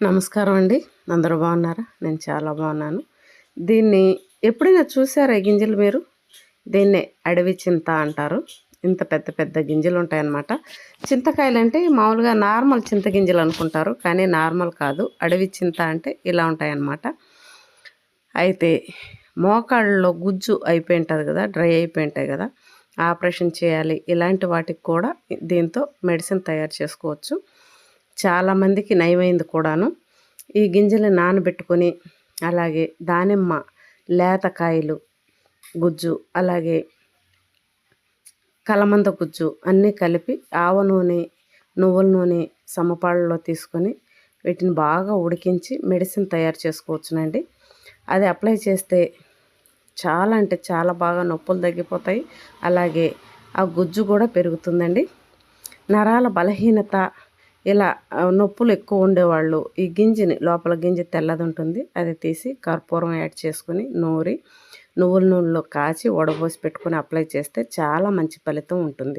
నమస్కారం అండి. అందరూ బాగున్నారా? నేను చాలా బాగున్నాను. దీన్ని ఎప్పుడైనా చూసారా ఈ గింజలు మీరు? దీన్నే అడవి చింత అంటారు. ఇంత పెద్ద పెద్ద గింజలు ఉంటాయన్నమాట. చింతకాయలు అంటే మామూలుగా నార్మల్ చింత గింజలు అనుకుంటారు. కానీ నార్మల్ కాదు. అడవి చింత అంటే ఇలా ఉంటాయన్నమాట. అయితే మోకాళ్ళలో గుజ్జు అయిపోయి ఉంటుంది కదా డ్రై అయిపోయి ఉంటాయి కదా ఆపరేషన్ చేయాలి. ఇలాంటి వాటికి కూడా దీంతో మెడిసిన్ తయారు చేసుకోవచ్చు. చాలామందికి నయమైంది కూడాను. ఈ గింజలు నానబెట్టుకొని అలాగే దానిమ్మ లేతకాయలు గుజ్జు అలాగే కలమంద గుజ్జు అన్నీ కలిపి ఆవ నూనె నువ్వుల నూనె సమపాళ్ళలో తీసుకొని వీటిని బాగా ఉడికించి మెడిసిన్ తయారు చేసుకోవచ్చునండి. అది అప్లై చేస్తే చాలా అంటే చాలా బాగా నొప్పులు తగ్గిపోతాయి. అలాగే ఆ గుజ్జు కూడా పెరుగుతుందండి. నరాల బలహీనత ఇలా నొప్పులు ఎక్కువ ఉండేవాళ్ళు ఈ గింజని లోపల గింజ తెల్లది ఉంటుంది అది తీసి కర్పూరం యాడ్ చేసుకుని నూరి నువ్వుల నూనెలో కాచి వడబోసి పెట్టుకుని అప్లై చేస్తే చాలా మంచి ఫలితం ఉంటుంది.